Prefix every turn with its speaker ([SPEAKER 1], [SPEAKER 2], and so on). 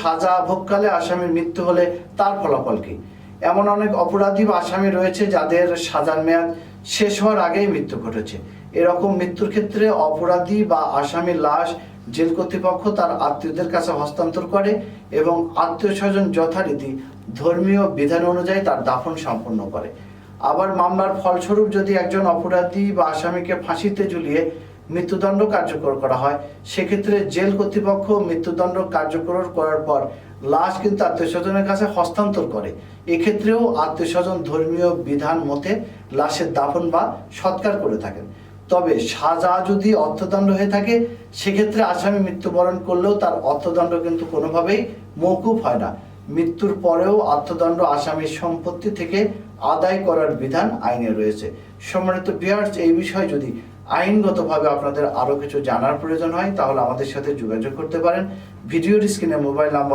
[SPEAKER 1] সাজা ভোগকালে আসামির মৃত্যু হলে তার ফলাফল কি? এমন অনেক অপরাধী বা আসামি রয়েছে যাদের সাজার মেয়াদ শেষ হওয়ার আগেই মৃত্যু ঘটেছে। এরকম মৃত্যুর ক্ষেত্রে অপরাধী বা আসামির লাশ জেল কর্তৃপক্ষ তার আত্মীয়দের কাছে হস্তান্তর করে এবং আত্মীয় স্বজন যথারীতি ধর্মীয় বিধান অনুযায়ী তার দাফন সম্পন্ন করে। আবার মামলার ফলস্বরূপ যদি একজন অপরাধী বা আসামিকে ফাঁসিতে ঝুলিয়ে মৃত্যুদণ্ড কার্যকর করা হয়। সেক্ষেত্রে জেল কর্তৃপক্ষ মৃত্যুদণ্ড কার্যকর করার পর লাশ কিন্তু আত্মীয় স্বজনের কাছে হস্তান্তর করে। এক্ষেত্রেও আত্মীয় স্বজন ধর্মীয় বিধান মতে লাশের দাফন বা সৎকার করে থাকেন। তবে সাজা যদি অর্থদণ্ড হয়ে থাকে, সেক্ষেত্রে আসামি মৃত্যুবরণ করলেও তার অর্থদণ্ড কিন্তু কোনোভাবেই মৌকুফ হয় না। মৃত্যুর পরেও আত্মদণ্ড, আসামির সম্পত্তি থেকে আদায় করার বিধান আইনে রয়েছে। সম্মানিত বিয়ার্স এই বিষয়ে যদি আইনগতভাবে আপনাদের আরও কিছু জানার প্রয়োজন হয়, তাহলে আমাদের সাথে যোগাযোগ করতে পারেন। ভিডিওর স্ক্রিনে মোবাইল নাম্বার